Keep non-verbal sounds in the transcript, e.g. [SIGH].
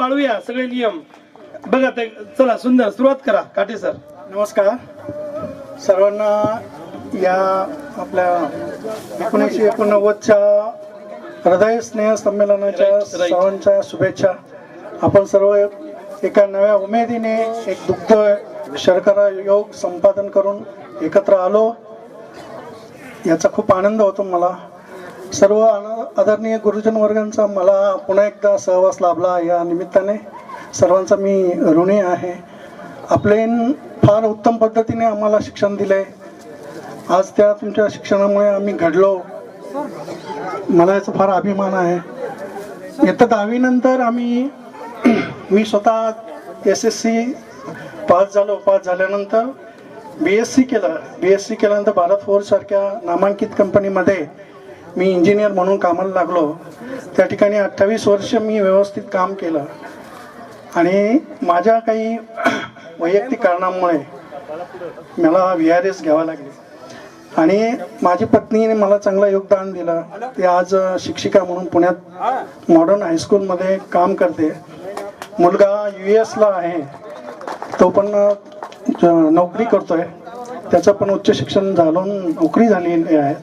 पाळूया सगळे नियम. बघा ते चला सुंदर सुरुवात करा. काटे सर. नमस्कार. सर्वांना या आपल्या एकोणीसशे एकोणनव्वदच्या हृदय स्नेह संमेलनाच्या. सर्वांच्या शुभेच्छा. आपण सर्व एका नव्या उमेदीने एक दुग्ध शर्करा योग संपादन करून एकत्र आलो. याचा खूप आनंद होतो मला. सर्व आदरणीय गुरुजन वर्गांचा मला पुन्हा एकदा सहवास लाभला या निमित्ताने. सर्वांचा मी ऋणी आहे. आपले फार उत्तम पद्धतीने आम्हाला शिक्षण दिले आज त्या तुमच्या शिक्षणामुळे आम्ही घडलो. मला याचा फार अभिमान आहे. इथं दहावीनंतर आम्ही [CLEARS THROAT] मी स्वतः एस एस सी पास झालो. पास झाल्यानंतर बी एस सी केलं. बी एस सी केल्यानंतर भारत फोर्ससारख्या नामांकित कंपनीमध्ये मी इंजिनियर म्हणून कामाला लागलो. त्या ठिकाणी अठ्ठावीस वर्ष मी व्यवस्थित काम केलं. आणि माझ्या काही [CLEARS THROAT] वैयक्तिक कारणामुळे मला व्ही आर एस घ्यावा लागले. आणि माझी पत्नीने मला चांगलं योगदान दिलं. ते आज शिक्षिका म्हणून पुण्यात मॉडर्न हायस्कूलमध्ये काम करते. मुलगा यू एसला आहे. तो पण नोकरी करतोय. त्याचं पण उच्च शिक्षण झालं. नोकरी झालेली आहे.